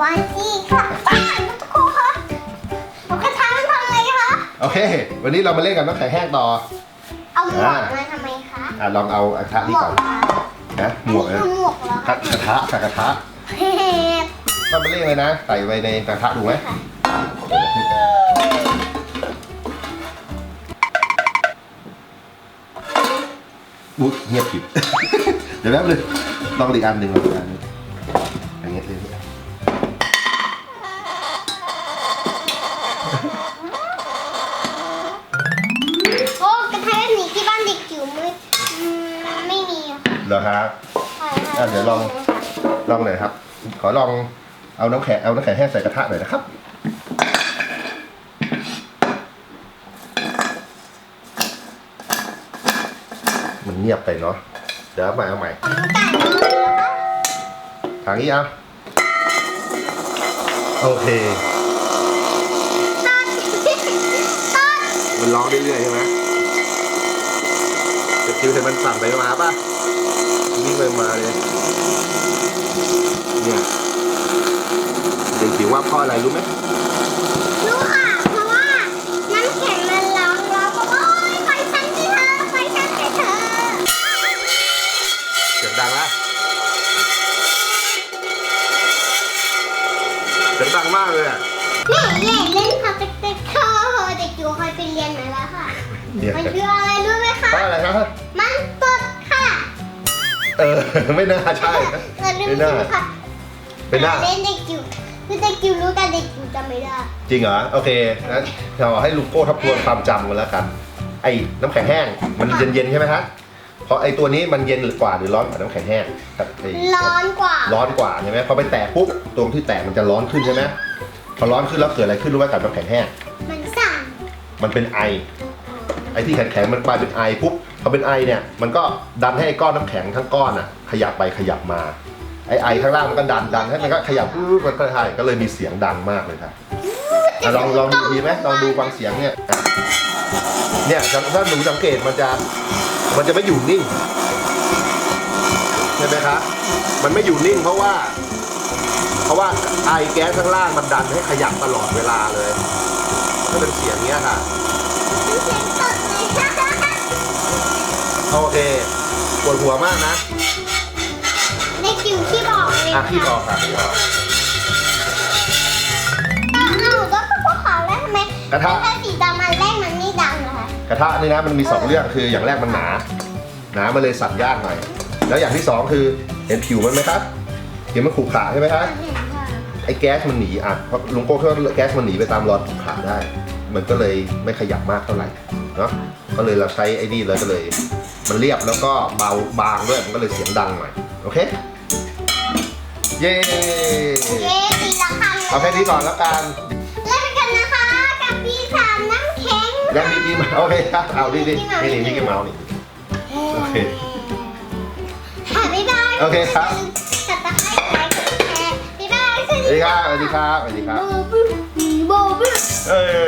วันจีค่ะป้าทุกคนคะเอากระทะมาทำอะไรคะ โอเค วันนี้เรามาเล่นกับน้ำแข็งแห้งต่อ เอาหมวกมาทำไมคะ อะลองเอากระทะหมนี่วก่กอนคะนะหมวกอันนะนี้คือหมวกเหรอกระคะกระทะค่ะกระทะเฮ้ยก็มาเล่นเลยนะ ใส่ไว้ในกระทะดูไหมอุ๊ยเงียบผิด เดี๋ยวแป๊บนึงลองอีกอันหนึ่งลองอีกอันหนึ่งอย่างเงี้ยเลย เหรอครับใช่อะเดี๋ยวลองลองหน่อยครับ ขอลองเอาน้ำแข็งเอาน้ำแข็งแห้งใส่กระทะหน่อยนะครับ มันเงียบไปเนาะเดี๋ยวเอาใหม่เอาใหม่ของไก่มาแล้วก็ทางนี้เอาโอเคตัดตัดมันร้องเรื่อยๆใช่ไหมแต่ คิวแต่มันสั่นไปมาป่ะวิ่งไปมาเลยเนี่ยเด็กจิ๋วว่าเพ่ออะไรรู้ไหมรู้ค่ะเพราะว่าน้ำแข็งมันร้องร้องบอกว่าโอ๊ยไฟฉันสิเธอไฟฉันสิเธอเสียงดังละเสียงดังมากเลยอะนี่เย่เล่นคาเต็กเต็กเธอเด็กจิ๋วเคยไปเรียนมาแล้วค่ะเนี่ยมันคืออะไรรู้ไหมคะ เพราะอะไรครับ มันตดค่ะเออ ไม่น่าใช่เออลืมไม่น่าดูค่ะไม่น่า เล่นเด็กจิ๋วคือเด็กจิ๋วรู้แต่เด็กจิ๋วจำไม่ได้ จริงเหรอ โอเคงั้นเราให้ลุงโก้ทบทวนความจำกันแล้วกัน ไอ้น้ำแข็งแห้ง มันเย็นๆใช่ไหมฮะเพราะไอ้ตัวนี้มันเย็นกว่าหรือร้อนกว่าน้ำแข็งแห้งครับไอ้ร้อนกว่า ร้อนกว่าใช่ไหมพอไปแตะปุ๊บตรงที่แตะมันจะร้อนขึ้นใช่ไหมพอร้อนขึ้นแล้วเกิดอะไรขึ้นรู้ไหมกับน้ำแข็งแห้ง มันสั่น มันเป็นไอ ไอ้ที่แข็งๆมันกลายเป็นไอปุ๊บพอเป็นไอเนี่ยมันก็ดันให้ไอ้ก้อนน้ำแข็งทั้งก้อนอะขยับไปขยับมาไอไอข้างล่างมันก็ดันดันให้มันก็ขยับปุ๊บมันก็ใช่ก็เลยมีเสียงดังมากเลยครับอะลองลองดูดีไหมลองดูฟังเสียงเนี่ยอะเนี่ยถ้าหนูสังเกตมันจะมันจะไม่อยู่นิ่งใช่ไหมครับมันไม่อยู่นิ่งเพราะว่า เพราะว่าไอแก๊สข้างล่างมันดันให้ขยับตลอดเวลาเลย ก็เป็นเสียงเนี้ยค่ะมันเสียงตดเลยค่ะโอเคปวดหัวมากนะเด็กจิ๋วที่บอกเลยอะค่ะพี่ออกค่ะพี่ออกเอาเอาแล้วก็พวกเขาแล้วทำไมกระทะถ้าสีดำมันแรกมันไม่ดังเหรอคะกระทะนี่นะมันมีสองเรื่องคืออย่างแรกมันหนา หนามันเลยสั่นยากหน่อย แล้วอย่างที่สองคือเห็นผิวมันไหมครับเห็นมันขรุขระใช่ไหมครับ เห็นค่ะ ไอ้แก๊สมันหนีอะเพราะลุงโก้คิดว่าแก๊สมันหนีไปตามรอนขรุขระได้ มันก็เลยไม่ขยับมากเท่าไหร่เนาะก็เลยเราใช้ไอ้นี่เลยก็เลย มันเรียบแล้วก็เบาบางด้วยมันก็เลยเสียงดังหน่อยโอเคเย้เย้สีละครั้งเอาแค่นี้ก่อนแล้วกันเล่นกันนะคะกับพี่สามน้ำแข็งยังมีกี่มาโอเคครับเอาดิดินี่นี่มิกกี้เมาส์นี่โอเคค่ะบ๊ายบายโอเคครับ วัสดีครับ สวัสดีครับ สวัสดีครับ โบบี้โบบี้เออ